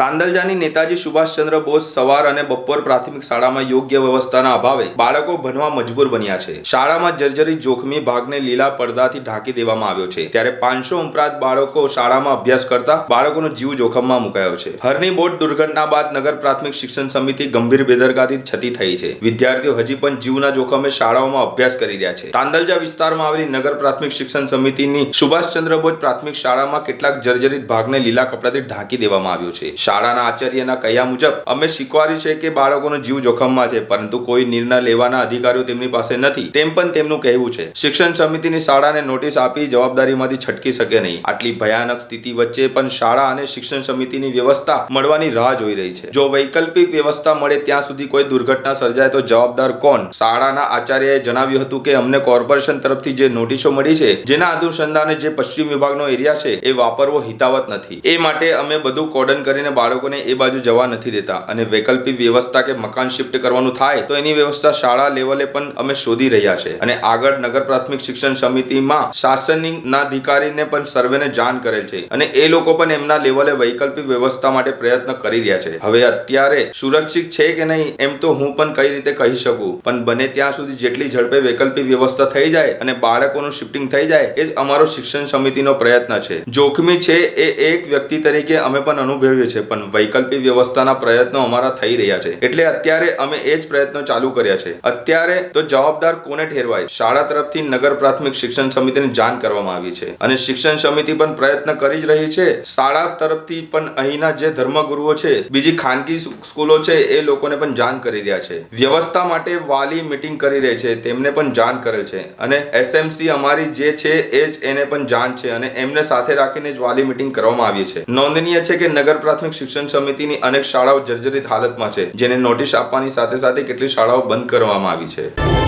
તાંદલજાની નેતાજી સુભાષચંદ્ર બોઝ સવાર અને બપોર પ્રાથમિક શાળામાં યોગ્ય વ્યવસ્થાના અભાવે બાળકો ભણવા મજબૂર બન્યા છે. શાળામાં જર્જરિત જોખમી ભાગને લીલા પડદાથી ઢાંકી દેવામાં આવ્યો છે. ત્યારે પાંચસો ઉપરાંત બાળકો શાળામાં અભ્યાસ કરતા બાળકોનો જીવ જોખમમાં મુકાયો છે. હરની બોટ દુર્ઘટના બાદ નગર પ્રાથમિક શિક્ષણ સમિતિ ગંભીર બેદરકારી છતી થઈ છે. વિદ્યાર્થીઓ હજી પણ જીવના જોખમે શાળાઓમાં અભ્યાસ કરી રહ્યા છે. તાંદલજા વિસ્તારમાં આવેલી નગર પ્રાથમિક શિક્ષણ સમિતિની સુભાષચંદ્ર બોઝ પ્રાથમિક શાળામાં કેટલાક જર્જરિત ભાગને લીલા કપડાથી ઢાંકી દેવામાં આવ્યો છે. શાળાના આચાર્યના કહ્યા મુજબ, અમે શીખવાડ્યું છે કે બાળકોનો જીવ જોખમમાં છે, પરંતુ કોઈ નિર્ણય લેવાના અધિકારીઓ તેમની પાસે નથી. તેમ પણ તેમનું કહેવું છે. શિક્ષણ સમિતિની શાળાને નોટિસ આપી જવાબદારીમાંથી છટકી શકે નહીં. આટલી ભયાનક સ્થિતિ વચ્ચે પણ શાળા અને શિક્ષણ સમિતિની વ્યવસ્થા મળવાની રાહ જોઈ રહી છે. જો વૈકલ્પિક વ્યવસ્થા મળે ત્યાં સુધી કોઈ દુર્ઘટના સર્જાય તો જવાબદાર કોણ? શાળાના આચાર્યએ જણાવ્યું હતું કે અમને કોર્પોરેશન તરફથી જે નોટિસો મળી છે, જેના અનુસંધાને જે પશ્ચિમ વિભાગનો એરિયા છે, એ વાપરવો હિતાવત નથી. એ માટે અમે બધું કોર્ડન કરીને બાળકોને એ બાજુ જવા નથી દેતા અને વૈકલ્પિક વ્યવસ્થા કે મકાન શિફ્ટ કરવાનું થાય તો એની વ્યવસ્થા શાળા લેવલે પણ અમે શોધી રહ્યા છે. અને આગળ નગર પ્રાથમિક શિક્ષણ સમિતિમાં શાસનના અધિકારીને પણ સર્વેને જાણ કરેલ છે. અને એ લોકો પણ એમના લેવલે વૈકલ્પિક વ્યવસ્થા માટે પ્રયત્ન કરી રહ્યા છે. હવે અત્યારે સુરક્ષિત છે કે નહીં એમ તો હું પણ કઈ રીતે કહી શકું. પણ બને ત્યાં સુધી જેટલી ઝડપે વૈકલ્પિક વ્યવસ્થા થઈ જાય અને બાળકોનું શિફ્ટિંગ થઈ જાય એ જ અમારો શિક્ષણ સમિતિનો પ્રયત્ન છે. જોખમી છે એ એક વ્યક્તિ તરીકે અમે પણ અનુભવીએ છીએ. પણ વૈકલ્પિક વ્યવસ્થાના પ્રયત્નો અમારા થઈ રહ્યા છે. એટલે અત્યારે અમે એ જ પ્રયત્નો ચાલુ કર્યા છે. અત્યારે તો જવાબદાર કોને ઠેરવાય? શાળા તરફથી નગર પ્રાથમિક શિક્ષણ સમિતિને જાણ કરવામાં આવી છે. અને શિક્ષણ સમિતિ પણ પ્રયત્ન કરી જ રહી છે. શાળા તરફથી પણ અહીંના જે ધર્મગુરુઓ છે, બીજી ખાનગી સ્કૂલો છે, એ લોકોને પણ જાણ કરી રહ્યા છે. વ્યવસ્થા માટે વાલી મીટિંગ કરી રહી છે. તેમને પણ જાણ કરેલ છે. અને એસએમસી અમારી જે છે, એ જ એને પણ જાણ છે. અને એમને સાથે રાખીને જ વાલી મિટિંગ કરવામાં આવી છે. નોંધનીય છે કે નગર પ્રાથમિક શિક્ષણ સમિતિની અનેક શાળાઓ જર્જરિત હાલતમાં છે, જેને નોટિસ આપવાની સાથે સાથે કેટલીક શાળાઓ બંધ કરવામાં આવી છે.